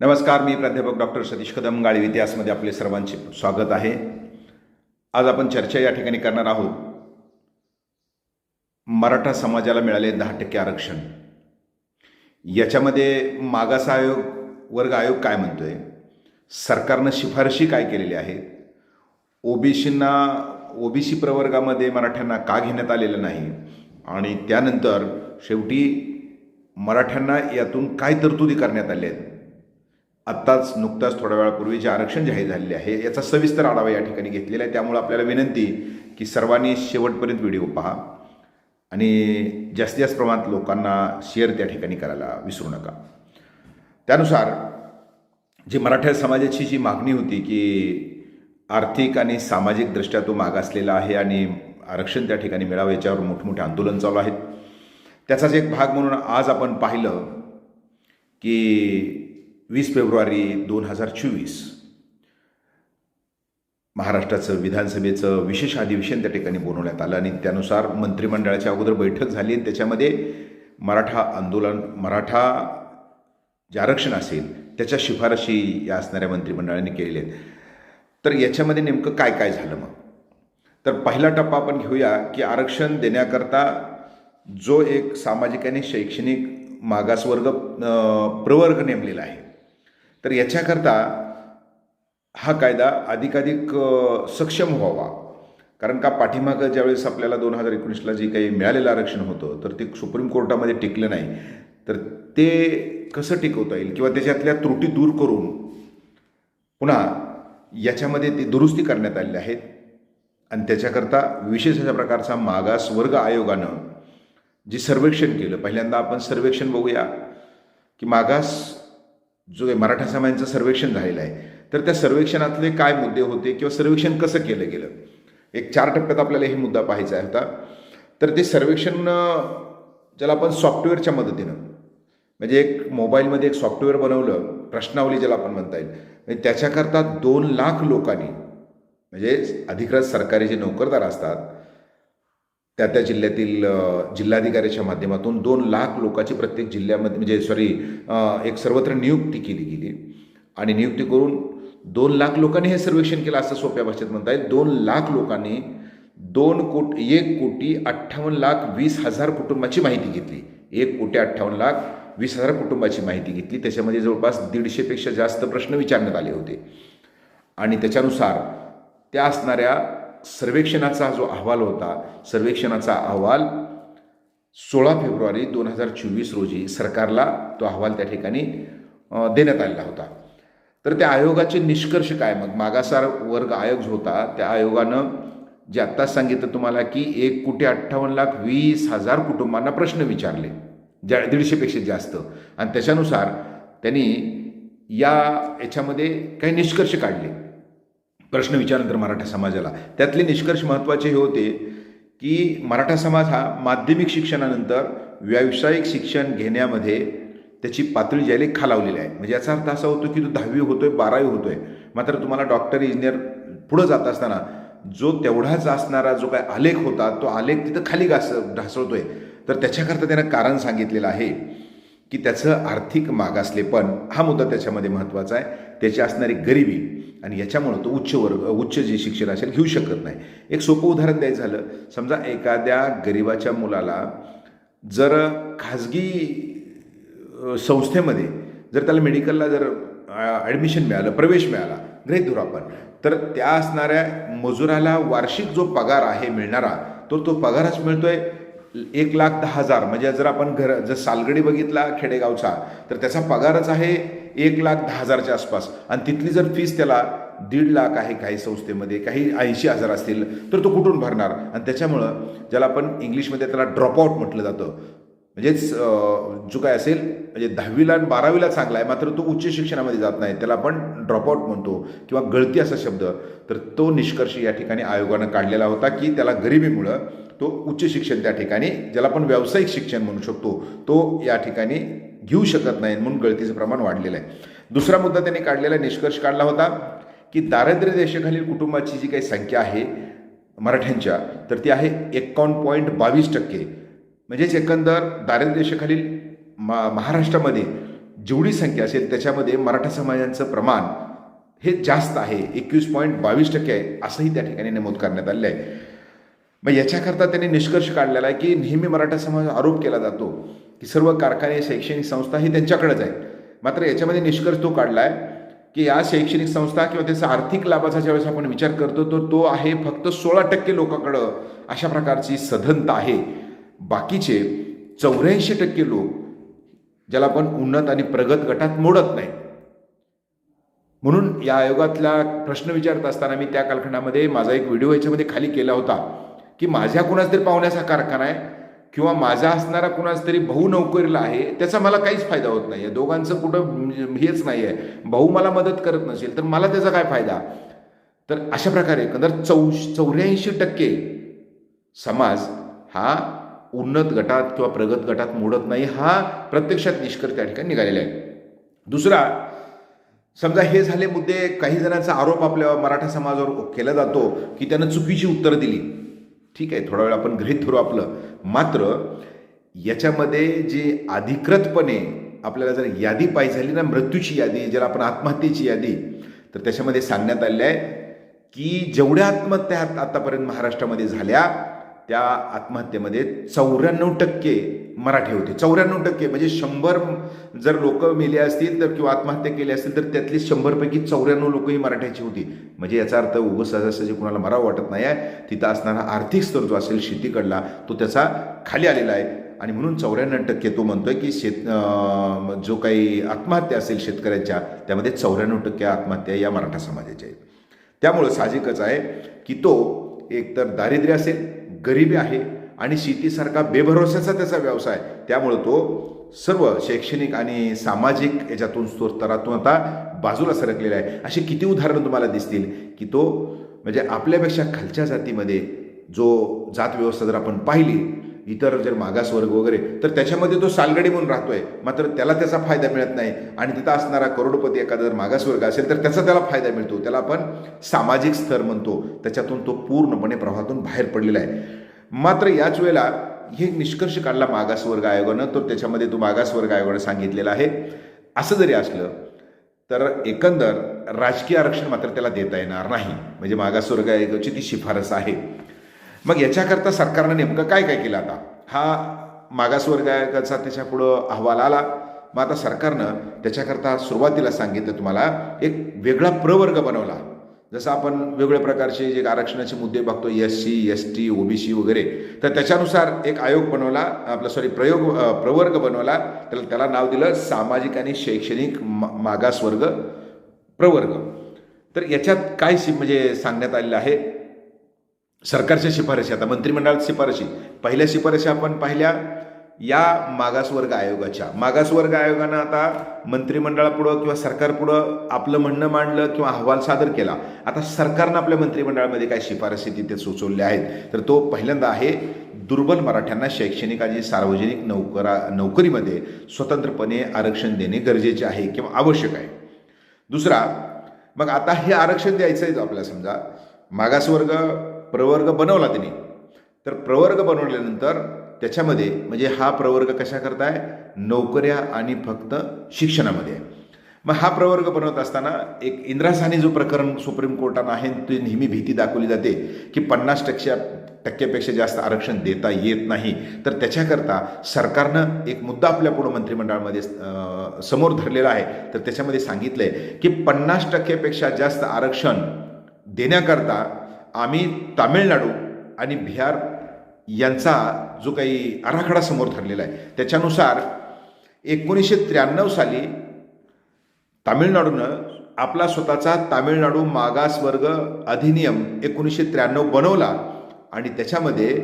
नमस्कार मी प्राध्यापक डॉक्टर सतीश कदम गाळी इतिहासमध्ये आपले सर्वांचे स्वागत आहे. आज आपण चर्चा या ठिकाणी करणार आहोत. मराठा समाजाला मिळाले दहा टक्के आरक्षण. याच्यामध्ये मागास आयोग वर्ग आयोग काय म्हणतोय? सरकारनं शिफारशी काय केलेल्या आहेत ओबीसींना ओबीसी प्रवर्गामध्ये मराठ्यांना का घेण्यात आलेलं नाही? आणि त्यानंतर शेवटी मराठ्यांना यातून काय तरतुदी करण्यात आल्या आहेत आत्ताच नुकताच थोड्या वेळापूर्वी जे आरक्षण जाहीर झालेले आहे याचा सविस्तर आढावा या ठिकाणी घेतलेला आहे. त्यामुळे आपल्याला विनंती की सर्वांनी शेवटपर्यंत व्हिडिओ पहा आणि जास्तीत जास्त प्रमाणात लोकांना शेअर त्या ठिकाणी करायला विसरू नका. त्यानुसार जी मराठा समाजाची जी मागणी होती की आर्थिक आणि सामाजिकदृष्ट्या तो मागासलेला आहे आणि आरक्षण त्या ठिकाणी मिळावं याच्यावर मोठमोठे आंदोलन चालू आहेत. त्याचाच एक भाग म्हणून आज आपण पाहिलं की वीस फेब्रुवारी दोन हजार चोवीस. महाराष्ट्राचं विधानसभेचं विशेष अधिवेशन त्या ठिकाणी बोलवण्यात आलं आणि त्यानुसार मंत्रिमंडळाच्या अगोदर बैठक झाली आणि त्याच्यामध्ये मराठा आंदोलन मराठा जे आरक्षण असेल त्याच्या शिफारशी या असणाऱ्या मंत्रिमंडळाने केलेल्या आहेत. तर याच्यामध्ये नेमकं काय काय झालं मग? तर पहिला टप्पा आपण घेऊया की आरक्षण देण्याकरता जो एक सामाजिक आणि शैक्षणिक मागासवर्ग प्रवर्ग नेमलेला आहे. तर याच्याकरता हा कायदा अधिकाधिक सक्षम व्हावा. कारण का पाठीमागं ज्यावेळेस आपल्याला दोन हजार एकोणीसला जे काही मिळालेलं आरक्षण होतं तर ते सुप्रीम कोर्टामध्ये टिकलं नाही. तर ते कसं टिकवता येईल? किंवा त्याच्यातल्या त्रुटी दूर करून पुन्हा याच्यामध्ये ते दुरुस्ती करण्यात आलेल्या आहेत. आणि त्याच्याकरता विशेष अशा प्रकारचा मागास वर्ग आयोगानं जे सर्वेक्षण केलं पहिल्यांदा आपण सर्वेक्षण बघूया की मागास जो मराठा समाजाचं सर्वेक्षण झालेलं आहे तर त्या सर्वेक्षणातले काय मुद्दे होते किंवा सर्वेक्षण कसं केलं गेलं? एक चार टप्प्यात आपल्याला हे मुद्दा पाहायचा होता तर ते सर्वेक्षण ज्याला आपण सॉफ्टवेअरच्या मदतीनं म्हणजे एक मोबाईलमध्ये एक सॉफ्टवेअर बनवलं प्रश्नावली ज्याला आपण म्हणता येईल म्हणजे त्याच्याकरता दोन लाख लोकांनी म्हणजे अधिकृत सरकारी जे नोकरदार असतात त्या त्या जिल्ह्यातील जिल्हाधिकाऱ्याच्या माध्यमातून दोन लाख लोकांची प्रत्येक जिल्ह्यामध्ये म्हणजे सॉरी एक सर्वत्र नियुक्ती केली गेली. आणि नियुक्ती करून दोन लाख लोकांनी हे सर्वेक्षण केलं असं सोप्या भाषेत म्हणता येईल दोन लाख लोकांनी दोन कोट एक कोटी अठ्ठावन्न लाख वीस हजार कुटुंबाची माहिती घेतली. एक कोटी अठ्ठावन्न लाख वीस हजार कुटुंबाची माहिती घेतली. त्याच्यामध्ये जवळपास दीडशेपेक्षा जास्त प्रश्न विचारण्यात आले होते. आणि त्याच्यानुसार त्या असणाऱ्या सर्वेक्षणाचा जो अहवाल होता सर्वेक्षणाचा अहवाल सोळा फेब्रुवारी दोन हजार चोवीस रोजी सरकारला तो अहवाल त्या ठिकाणी देण्यात आलेला होता. तर त्या आयोगाचे निष्कर्ष काय? मग मागासार वर्ग आयोग जो होता त्या आयोगानं जे आत्ताच सांगितलं तुम्हाला की एक कोटी अठ्ठावन्न लाख वीस हजार कुटुंबांना प्रश्न विचारले ज्या दीडशेपेक्षा जास्त. आणि त्याच्यानुसार त्यांनी या याच्यामध्ये काही निष्कर्ष काढले. प्रश्न विचारनंतर मराठा समाजाला. त्यातले निष्कर्ष महत्त्वाचे हे होते की मराठा समाज हा माध्यमिक शिक्षणानंतर व्यावसायिक शिक्षण घेण्यामध्ये त्याची पातळी ज्याला खालावलेली आहे. म्हणजे याचा अर्थ असा होतो की तो दहावी होतोय बारावी होतोय. मात्र तुम्हाला डॉक्टर इंजिनियर पुढं जात असताना जो तेवढाच असणारा जो काय आलेख होता तो आलेख तिथं खाली घास ढासळतोय. तर त्याच्याकरता त्यानं कारण सांगितलेलं आहे की त्याचं आर्थिक मागासलेपण हा मुद्दा त्याच्यामध्ये महत्त्वाचा आहे. त्याची असणारी गरिबी आणि याच्यामुळं तो उच्च वर्ग उच्च जे शिक्षण असेल घेऊ शकत नाही. एक सोपं उदाहरण द्यायचं झालं. समजा एखाद्या गरिबाच्या मुलाला जर खाजगी संस्थेमध्ये जर त्याला मेडिकलला जर ॲडमिशन मिळालं प्रवेश मिळाला ग्रेट धरू आपण तर त्या असणाऱ्या मजुराला वार्षिक जो पगार आहे मिळणारा तो तो पगारच मिळतोय. एक लाख दहा हजार म्हणजे जर आपण घर जर सालगडी बघितला खेडेगावचा तर त्याचा पगारच आहे एक लाख दहा हजारच्या आसपास. आणि तिथली जर फीस त्याला दीड लाख आहे काही संस्थेमध्ये काही ऐंशी हजार असतील तर तो कुठून भरणार? आणि त्याच्यामुळं ज्याला आपण इंग्लिशमध्ये त्याला ड्रॉपआउट म्हटलं जातं. म्हणजेच जो काय असेल म्हणजे दहावीला आणि बारावीला चांगला आहे मात्र तो उच्च शिक्षणामध्ये जात नाही. त्याला आपण ड्रॉपआउट म्हणतो किंवा गळती असा शब्द. तर तो निष्कर्ष या ठिकाणी आयोगानं काढलेला होता की त्याला गरिबीमुळं तो उच्च शिक्षण त्या ठिकाणी ज्याला आपण व्यावसायिक शिक्षण म्हणू शकतो तो या ठिकाणी घेऊ शकत नाही म्हणून गळतीचं प्रमाण वाढलेलं आहे. दुसरा मुद्दा त्यांनी काढलेला निष्कर्ष काढला होता की दारिद्र्य रेषेखालील कुटुंबाची जी काही संख्या आहे मराठ्यांच्या तर ती आहे एकावन्न पॉईंट बावीस टक्के. म्हणजेच एकंदर दारिद्र्य रेषेखालील मा महाराष्ट्रामध्ये जेवढी संख्या असेल त्याच्यामध्ये मराठा समाजांचं प्रमाण हे जास्त आहे. एकवीस पॉईंट बावीस टक्के आहे असंही त्या ठिकाणी नमूद करण्यात आलेलं आहे. मग याच्याकरता त्यांनी निष्कर्ष काढलेला आहे की नेहमी मराठा समाज आरोप केला जातो की सर्व कारखाने शैक्षणिक संस्था ही त्यांच्याकडेच आहे मात्र याच्यामध्ये निष्कर्ष तो काढला आहे की या शैक्षणिक संस्था किंवा त्याचा आर्थिक लाभाचा ज्यावेळेस आपण विचार करतो तर तो आहे फक्त सोळा टक्के लोकांकडं अशा प्रकारची सधनता आहे. बाकीचे चौऱ्याऐंशी टक्के लोक ज्याला आपण उन्नत आणि प्रगत गटात मोडत नाही. म्हणून या आयोगातला प्रश्न विचारत असताना मी त्या कालखंडामध्ये माझा एक व्हिडिओ याच्यामध्ये खाली केला होता. की माझ्या कुणाच तरी पाहुण्याचा कारखाना आहे किंवा माझा असणारा कुणाच तरी भाऊ नोकरीला आहे त्याचा मला काहीच फायदा होत नाही आहे दोघांचं कुठं हेच नाही आहे भाऊ मला मदत करत नसेल तर मला त्याचा काय फायदा? तर अशा प्रकारे एकंदर चौ चौऱ्याऐंशी टक्के समाज हा उन्नत गटात किंवा प्रगत गटात मोडत नाही हा प्रत्यक्षात निष्कर्ष त्या ठिकाणी निघालेला आहे. दुसरा समजा हे झाले मुद्दे काही जणांचा आरोप आपल्या मराठा समाजावर केला जातो की त्यानं चुकीची उत्तरं दिली. ठीक आहे थोडा वेळ आपण गृहीत धरू आपलं. मात्र याच्यामध्ये जे अधिकृतपणे आपल्याला जर यादी पाहिजे झाली ना मृत्यूची यादी ज्याला आपण आत्महत्येची यादी तर त्याच्यामध्ये सांगण्यात आलेलं आहे की जेवढ्या आत्महत्या आतापर्यंत महाराष्ट्रामध्ये झाल्या त्या आत्महत्येमध्ये चौऱ्याण्णव टक्के मराठी होते. चौऱ्याण्णव टक्के म्हणजे शंभर जर लोक मेले असतील तर किंवा आत्महत्या केली असतील तर त्यातली शंभरपैकी चौऱ्याण्णव लोक ही मराठ्याची होती. म्हणजे याचा अर्थ उभं सहजासहजी कुणाला मरावं वाटत नाही आहे तिथं असणारा आर्थिक स्तर जो असेल शेतीकडला तो त्याचा खाली आलेला आहे. आणि म्हणून चौऱ्याण्णव टक्के तो म्हणतोय की शेत जो काही आत्महत्या असेल शेतकऱ्यांच्या त्यामध्ये चौऱ्याण्णव टक्के आत्महत्या या मराठा समाजाच्या आहेत. त्यामुळं साहजिकच आहे की तो एकतर दारिद्र्य असेल गरिबी आहे आणि शेतीसारखा बेभरोशाचा त्याचा व्यवसाय. त्यामुळं तो सर्व शैक्षणिक आणि सामाजिक याच्यातून स्तोत्तरातून आता बाजूला सरकलेला आहे. अशी किती उदाहरणं तुम्हाला दिसतील की तो म्हणजे आपल्यापेक्षा खालच्या जातीमध्ये जो जात व्यवस्था जर आपण पाहिली इतर जर मागासवर्ग वगैरे तर त्याच्यामध्ये तो सालगडी म्हणून राहतोय. मात्र त्याला त्याचा फायदा मिळत नाही आणि तिथं असणारा करोडपती एखादा जर मागासवर्ग असेल तर त्याचा त्याला फायदा मिळतो. त्याला आपण सामाजिक स्तर म्हणतो. त्याच्यातून तो पूर्णपणे प्रवाहातून बाहेर पडलेला आहे. मात्र याच वेळेला हे निष्कर्ष काढला मागासवर्ग आयोगानं तर त्याच्यामध्ये तो मागासवर्ग आयोगानं सांगितलेला आहे. असं जरी असलं तर एकंदर राजकीय आरक्षण मात्र त्याला देता येणार नाही. म्हणजे मागासवर्ग आयोगाची ती शिफारस आहे. मग याच्याकरता सरकारनं नेमकं काय काय केलं आता? हा मागासवर्ग आयोगाचा त्याच्यापुढं अहवाल आला. मग आता सरकारनं त्याच्याकरता सुरुवातीला सांगितलं तुम्हाला एक वेगळा प्रवर्ग बनवला. जसं आपण वेगवेगळ्या प्रकारचे जे आरक्षणाचे मुद्दे बघतो S C S T OBC वगैरे तर त्याच्यानुसार एक आयोग बनवला आपला सॉरी प्रयोग प्रवर्ग बनवला त्याला त्याला नाव दिलं सामाजिक आणि शैक्षणिक मा- मागासवर्ग प्रवर्ग. तर याच्यात काय शि म्हणजे सांगण्यात आलेलं आहे? सरकारच्या शिफारशी आता मंत्रिमंडळात शिफारशी. पहिल्या शिफारशी आपण पाहिल्या या मागासवर्ग आयोगाच्या. मागासवर्ग आयोगानं आता मंत्रिमंडळापुढं किंवा सरकारपुढं आपलं म्हणणं मांडलं किंवा अहवाल सादर केला. आता सरकारनं आपल्या मंत्रिमंडळामध्ये काय शिफारशी तिथे सुचवल्या आहेत. तर तो पहिल्यांदा आहे दुर्बल मराठ्यांना शैक्षणिक आणि सार्वजनिक नोकरा नोकरीमध्ये स्वतंत्रपणे आरक्षण देणे गरजेचे आहे किंवा आवश्यक आहे. दुसरा मग आता हे आरक्षण द्यायचं आहे आपल्याला समजा. मागासवर्ग प्रवर्ग बनवला त्यांनी तर प्रवर्ग बनवल्यानंतर त्याच्यामध्ये म्हणजे हा प्रवर्ग कशा करताय? नोकऱ्या आणि फक्त शिक्षणामध्ये. आहे मग हा प्रवर्ग बनवत असताना एक इंद्रासानी जो प्रकरण सुप्रीम कोर्टानं आहे ती नेहमी भीती दाखवली जाते की पन्नास टक्के टक्क्यापेक्षा जास्त आरक्षण देता येत नाही. तर त्याच्याकरता सरकारनं एक मुद्दा आपल्या पुढं मंत्रिमंडळामध्ये समोर धरलेला आहे. तर त्याच्यामध्ये सांगितलं आहे की पन्नास टक्क्यापेक्षा जास्त आरक्षण देण्याकरता आम्ही तामिळनाडू आणि बिहार यांचा जो काही आराखडा समोर धरलेला आहे त्याच्यानुसार एकोणीसशे त्र्याण्णव साली तामिळनाडूनं आपला स्वतःचा तामिळनाडू मागासवर्ग अधिनियम एकोणीसशे त्र्याण्णव बनवला आणि त्याच्यामध्ये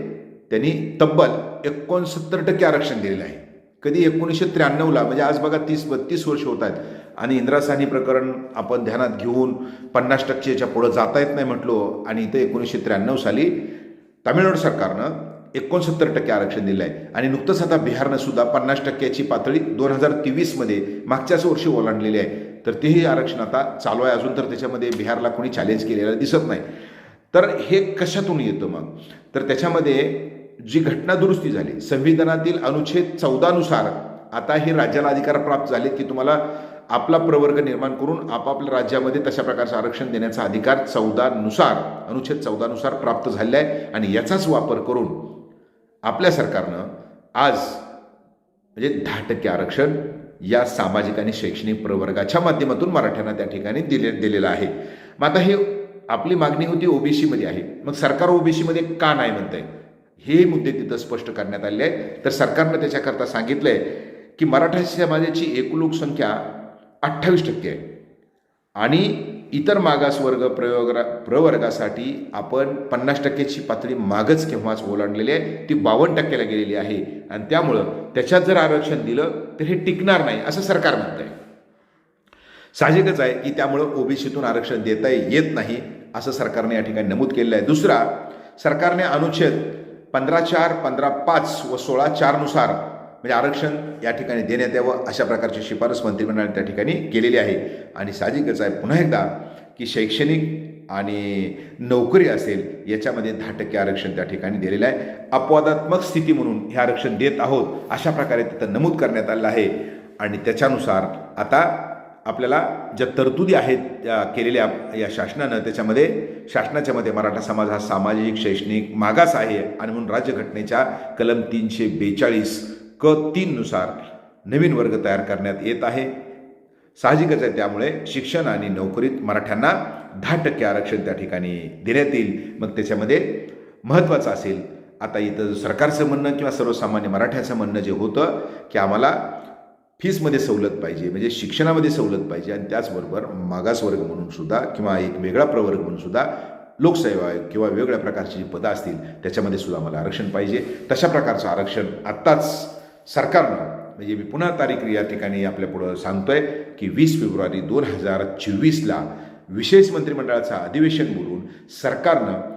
त्यांनी तब्बल एकोणसत्तर टक्के आरक्षण दिलेलं आहे. कधी एकोणीसशे त्र्याण्णवला म्हणजे आज बघा तीस बत्तीस वर्ष होत आहेत आणि इंद्रासानी प्रकरण आपण ध्यानात घेऊन पन्नास टक्केच्या पुढं जाता येत नाही म्हटलो आणि इथं एकोणीसशे त्र्याण्णव साली तामिळनाडू सरकारनं एकोणसत्तर टक्के आरक्षण दिलं आहे आणि नुकतंच आता बिहारनं सुद्धा पन्नास टक्क्याची पातळी दोन हजार तेवीसमध्ये मागच्याच वर्षी ओलांडलेली आहे. तर तेही आरक्षण आता चालू आहे. अजून तर त्याच्यामध्ये बिहारला कोणी चॅलेंज केलेलं दिसत नाही. तर हे कशातून येतं मग? तर त्याच्यामध्ये जी घटना दुरुस्ती झाली संविधानातील अनुच्छेद चौदानुसार आता हे राज्याला अधिकार प्राप्त झाले की तुम्हाला आपला प्रवर्ग निर्माण करून आपापल्या राज्यामध्ये तशा प्रकारचं आरक्षण देण्याचा अधिकार चौदानुसार अनुच्छेद चौदानुसार प्राप्त झालेला आहे. आणि याचाच वापर करून आपल्या सरकारनं आज म्हणजे दहा टक्के आरक्षण या सामाजिक आणि शैक्षणिक प्रवर्गाच्या माध्यमातून मराठ्यांना त्या ठिकाणी दिले दिलेलं आहे. मग आता हे आपली मागणी होती ओबीसीमध्ये आहे. मग सरकार ओबीसीमध्ये का नाही म्हणतंय? हे मुद्दे तिथं स्पष्ट करण्यात आले आहे तर सरकारनं त्याच्याकरता सांगितलंय की मराठा समाजाची एकूण लोकसंख्या अठ्ठावीस टक्के आहे. आणि इतर मागासवर्ग प्रयोग प्रवर्गासाठी आपण पन्नास टक्क्याची पातळी मागच केव्हाच ओलांडलेली आहे ती बावन्न टक्क्याला गेलेली आहे. आणि त्यामुळं त्याच्यात जर आरक्षण दिलं तर हे टिकणार नाही असं सरकार म्हणत आहे साहजिकच आहे की त्यामुळं ओबीसीतून आरक्षण देता येत नाही असं सरकारने या ठिकाणी नमूद केलेलं आहे. दुसरा सरकारने अनुच्छेद पंधरा चार पंधरा पाच व सोळा चारनुसार म्हणजे आरक्षण या ठिकाणी देण्यात यावं अशा प्रकारची शिफारस मंत्रिमंडळाने त्या ठिकाणी केलेली आहे. आणि साहजिकच आहे पुन्हा एकदा की शैक्षणिक आणि नोकरी असेल याच्यामध्ये दहा टक्के आरक्षण त्या ठिकाणी दिलेलं आहे. अपवादात्मक स्थिती म्हणून हे आरक्षण देत आहोत अशा प्रकारे तिथं नमूद करण्यात आलेलं आहे. आणि त्याच्यानुसार आता आपल्याला ज्या तरतुदी आहेत त्या केलेल्या या शासनानं त्याच्यामध्ये शासनाच्या मध्ये मराठा समाज हा सामाजिक शैक्षणिक मागास आहे. आणि म्हणून राज्यघटनेच्या कलम तीनशे बेचाळीस क तीननुसार नवीन वर्ग तयार करण्यात येत आहे. साहजिकच आहे. त्यामुळे शिक्षण आणि नोकरीत मराठ्यांना दहा टक्के आरक्षण त्या ठिकाणी देण्यात येईल. मग त्याच्यामध्ये महत्त्वाचं असेल आता इथं सरकारचं म्हणणं किंवा सर्वसामान्य मराठ्याचं म्हणणं जे होतं की आम्हाला फीसमध्ये सवलत पाहिजे म्हणजे शिक्षणामध्ये सवलत पाहिजे आणि त्याचबरोबर मागासवर्ग म्हणून सुद्धा किंवा एक वेगळा प्रवर्ग म्हणून सुद्धा लोकसेवा किंवा वेगळ्या प्रकारची जी पदं असतील त्याच्यामध्ये सुद्धा आम्हाला आरक्षण पाहिजे. तशा प्रकारचं आरक्षण आत्ताच सरकारनं म्हणजे मी पुन्हा तारीख या ठिकाणी आपल्यापुढं सांगतोय की वीस फेब्रुवारी दोन हजार चोवीसला विशेष मंत्रिमंडळाचं अधिवेशन बोलून सरकारनं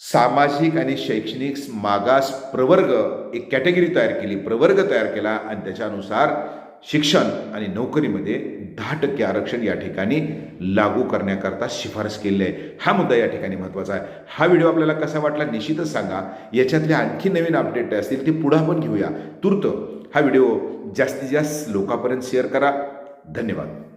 सामाजिक आणि शैक्षणिक मागास प्रवर्ग एक कॅटेगरी तयार केली प्रवर्ग तयार केला आणि त्याच्यानुसार शिक्षण आणि नोकरीमध्ये दहा टक्के आरक्षण या ठिकाणी लागू करण्याकरता शिफारस केली आहे. हा मुद्दा या ठिकाणी महत्त्वाचा आहे. हा व्हिडिओ आपल्याला कसा वाटला निश्चितच सांगा. याच्यातले आणखी नवीन अपडेट असतील ते पुढं आपण घेऊया. तूर्त हा व्हिडिओ जास्तीत जास्त लोकांपर्यंत शेअर करा. धन्यवाद.